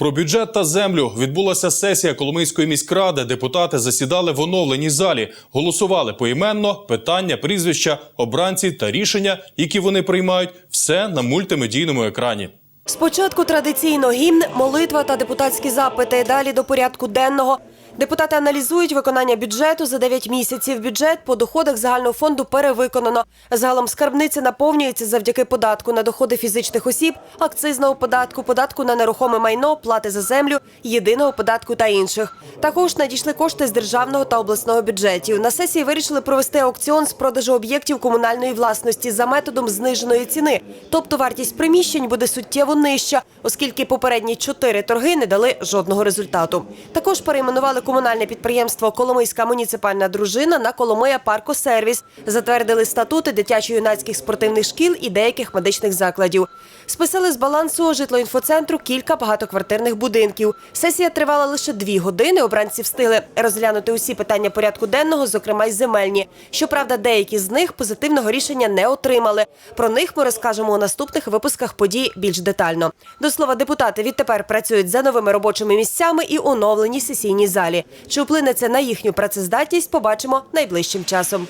Про бюджет та землю відбулася сесія Коломийської міськради. Депутати засідали в оновленій залі, голосували поіменно питання, прізвища, обранці та рішення, які вони приймають, все на мультимедійному екрані. Спочатку традиційно гімн, молитва та депутатські запити. Далі до порядку денного. Депутати аналізують виконання бюджету за 9 місяців. Бюджет по доходах загального фонду перевиконано. Загалом скарбниця наповнюється завдяки податку на доходи фізичних осіб, акцизного податку, податку на нерухоме майно, плати за землю, єдиного податку та інших. Також надійшли кошти з державного та обласного бюджетів. На сесії вирішили провести аукціон з продажу об'єктів комунальної власності за методом зниженої ціни. Тобто вартість приміщень буде суттєво нижча, оскільки попередні чотири торги не дали жодного результату. Також перейменували комунальне підприємство Коломийська муніципальна дружина на Коломия Паркосервіс. Затвердили статути дитячо-юнацьких спортивних шкіл і деяких медичних закладів. Списали з балансу житлоінфоцентру кілька багатоквартирних будинків. Сесія тривала лише дві години. Обранці встигли розглянути усі питання порядку денного, зокрема й земельні. Щоправда, деякі з них позитивного рішення не отримали. Про них ми розкажемо у наступних випусках подій більш детально. До слова, депутати відтепер працюють за новими робочими місцями і оновленій сесійній залі. Чи вплине це на їхню працездатність, побачимо найближчим часом.